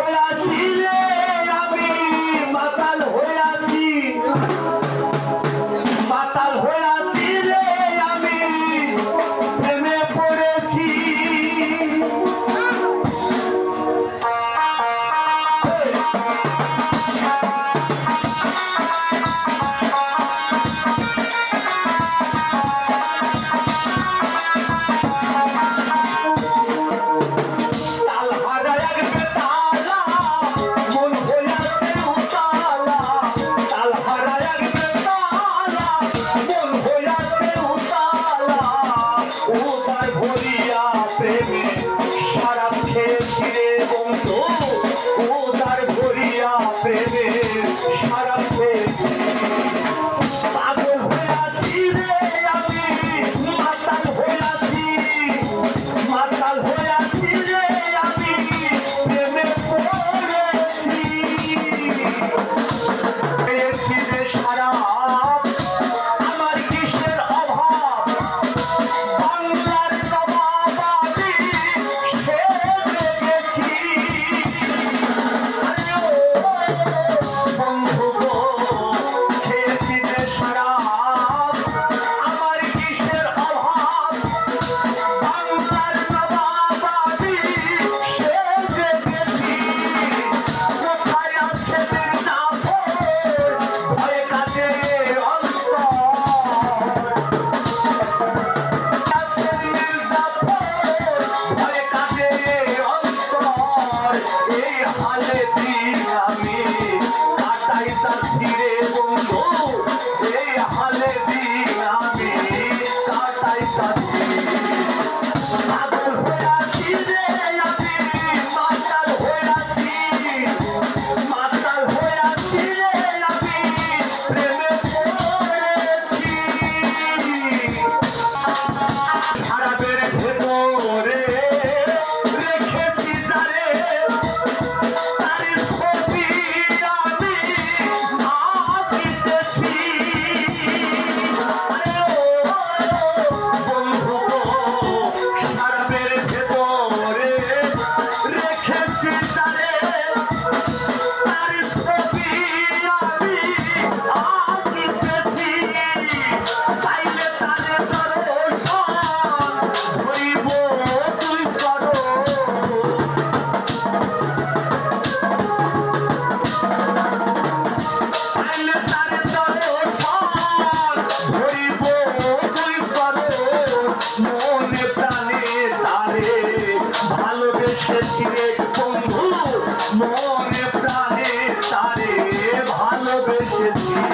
prayer. উপার ভরিয়া প্রেমী সারা খেয়ে ফিরে বন্ধু উদার ভরিয়া প্রেমী। এই হালে দিন আমি। কাটাই তার ছিঁড়ে বন্ধু এই হালে দিন আমি। কাটাই তার বন্ধু ভালোবেসেছিলেন বন্ধু মনে প্রাণে তারে ভালোবেসেছিলেন